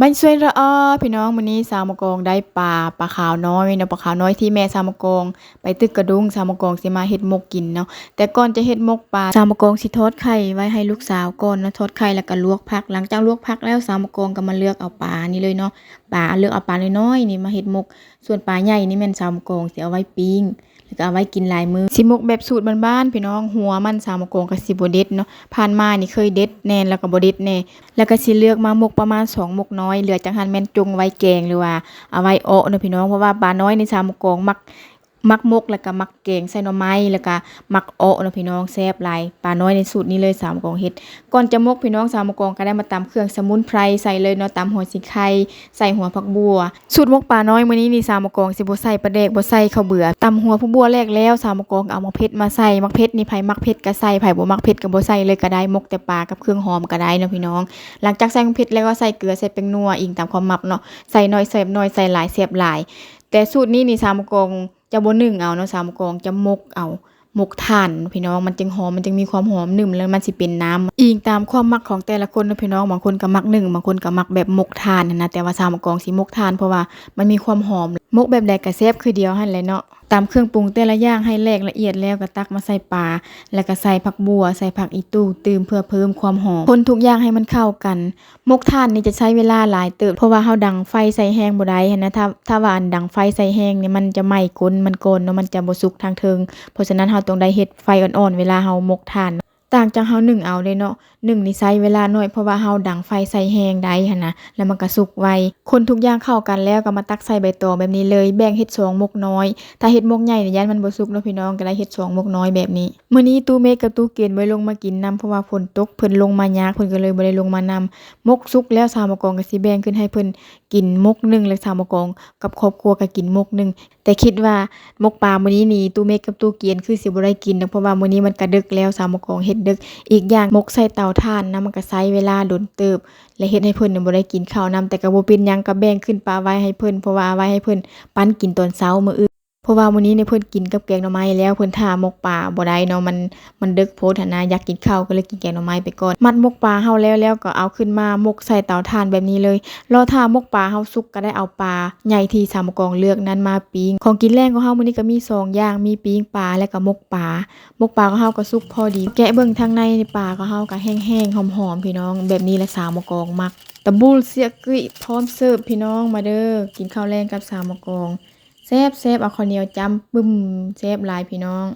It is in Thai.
บ้านสวยระออพี่น้องมื้อนี้สาวมกองได้ปลาปลาขาวน้อยเนาะปลาขาวน้อยที่แม่สาวมกอง ไปตึกกระดุงสาวมกองสิมาเฮ็ดมกกินเนาะแต่ก่อนจะเฮ็ดมกปลาสาวมกองสิทอดไข่ไว้ให้ลูกสาวก่อนเนาะทอดไข่แล้วก็ลวกผักหลังจากลวกผักแล้วสาวมกองก็มาเลือกเอาปลานี่เลยเนาะปลาเลือกเอาปลาน้อยๆนี่มาเฮ็ดมก ส่วนปลาใหญ่นี่แม่นสาวมกองสิเอาไว้ปิ้ง แล้วก็เอาไว้กินลายมือสิมกแบบสูตรบ้านๆพี่น้องหัวมันสาวมะกงก็สิบเด็ดเนาะผ่านมานี่เคยเด็ดแน่นแล้วก็บ่เด็ดแน่แล้วก็สิเลือกมาหมกประมาณ2หมกน้อยเหลือจังหันแม่นจงไว้แกงหรือว่าเอาไว้โอเนาะพี่น้องเพราะว่าปลาน้อยในสามมะกงมัก มักมกแล้วก็มักแกงใส่หน่อไม้แล้วก็มักเอ้อเนะพี่น้องแซ่บหลายปลาน้อยในสูตรนี้เลยสามกองเฮ็ดก่อนจะมกพี่น้องสามกองก็ได้มาตำเครื่องสมุนไพรใส่เลยเนาะตำหัวสิไข่ใส่หัวผักบัว สูตรมกปลาน้อยมื้อนี้นี่สามกองสิบ่ใส่ปลาแดกบ่ใส่ข้าวเบื่อตำหัวผักบัวแรกแล้วสามกองเอามะเผ็ดมาใส่มะเผ็ดนี่ไผมักเผ็ดก็ใส่ไผบ่มักเผ็ดก็บ่ใส่เลยก็ได้มกแต่ปลากับเครื่องหอมก็ได้เนาะพี่น้อง หลังจากใส่มะเผ็ดแล้วก็ใส่เกลือใส่แป้งนัวอิงตามความมักเนาะใส่น้อยใส่น้อยใส่หลายเสียบหลาย แต่สูตรนี้นี่สามกอง จะบ่นึ่งเอาเนาะสามกองจะมกเอามกถ่านพี่น้องมันจึงหอมมันจึงมีความหอมนึ่มแล้วมันสิเป็นน้ำอิงตามความมักของแต่ละคนนะพี่น้องบางคนก็มักหนึ่งบางคนก็มักแบบมกถ่านนะแต่ว่าสามกองสีมกถ่านเพราะว่ามันมีความหอม มกแบบใดก็แซ่บคือเดียวหั่นแหละเนาะตามเครื่องปรุงแต่ละอย่างให้แหลกละเอียดแล้วก็ตักมาใส่ปลาแล้วก็ใส่ผักบัว ใส่ผักอีตู้ตืมเพื่อเพิ่มความหอมคนทุกอย่างให้มันเข้ากัน มกถ่านนี่จะใช้เวลาหลายเติบเพราะว่าเฮาดังไฟใส่แห้งบ่ได้หั้นนะถ้าถ้าว่าอันดังไฟใส่แห้งเนี่ยมันจะไหม้ก้นมันโกนเนาะมันจะบ่สุกทางเทิง เพราะฉะนั้นเฮาต้องได้เฮ็ดไฟอ่อนๆเวลาเฮามกถ่าน ต่างจากเฮาหนึ่งเอาเด้เนาะหนึ่งนี่ใช้เวลาหน้อยเพราะว่าเฮาดังไฟใส่แหงได้หั่นนะแล้วมันก็สุกไวคนทุกอย่างเข้ากันแล้วก็มาตักใส่ใบตองแบบนี้เลยแบ่งเฮ็ดสองมกน้อย ถ้าเฮ็ดมกใหญ่เนี่ยยันมันบ่สุกเนาะพี่น้องก็ได้เฮ็ดสองมกน้อยแบบนี้มื้อนี้ตู้เมฆกับตู้เกณฑ์บ่ได้ลงมากินนํเพราะว่าฝนตกเพิ่นลงมายากเพิ่นก็เลยบ่ได้ลงมานำหมกสุกแล้วสาวมกองก็สิแบ่งขึ้นให้เพิ่นกินมกหนึงแล้วสาวมกองกับครอบครัวก็กินมกหนึง แต่คิดว่ามกปลามื้อนี้นี่ตู้เมฆกับตู้เกียนคือสิบ่ได้กินเพราะว่ามื้อนี้มันก็ดึกแล้วสาวมกองเฮ็ดดึก อีกอย่างมกใส่เตาถ่านนะมันก็ใช้เวลาโดนเติบ และเฮ็ดให้เพิ่นน่ะบ่ได้กินข้าวนํแต่ก็บ่เป็นหยังก็แบ่งขึ้นปลาไว้ให้เพิ่นเพราะว่าไว้ให้เพิ่นปั้นกินตอนเช้ามื้ออื่น ราะว่ามื้อนี้เนี่ยเพิ่นกินกับแกงหน่อไม้แล้วเพิ่นท่ามกปลาบ่ได้เนาะมันมันดึกโพดหันนะอยากกินข้าวก็เลยกินแกงหน่อไม้ไปก่อน มัดมกปลาเฮาแล้วแล้วก็เอาขึ้นมามกใส่เตาถ่านแบบนี้เลยรอท่ามกปลาเฮาสุกก็ได้เอาปลาใหญ่ที่สามกองเลือกนั้นมาปิ้งของกินแรงของเฮามื้อนี้ก็มีสองย่างมีปิ้งปลาและก็มกปลามกปลาของเฮาก็สุกพอดี แกะเบิ่งทางในนี่ปลาของเฮาก็แห้งๆหอมๆพี่น้อง แบบนี้แหละสามกองมักตะบูลเสียกุ้ยพร้อมเสิร์ฟพี่น้องมาเด้อกินข้าวแรงกับสามกอง แซ่บเอาข้าวเหนียวจ้ำปึ้มแซ่บหลายพี่น้อง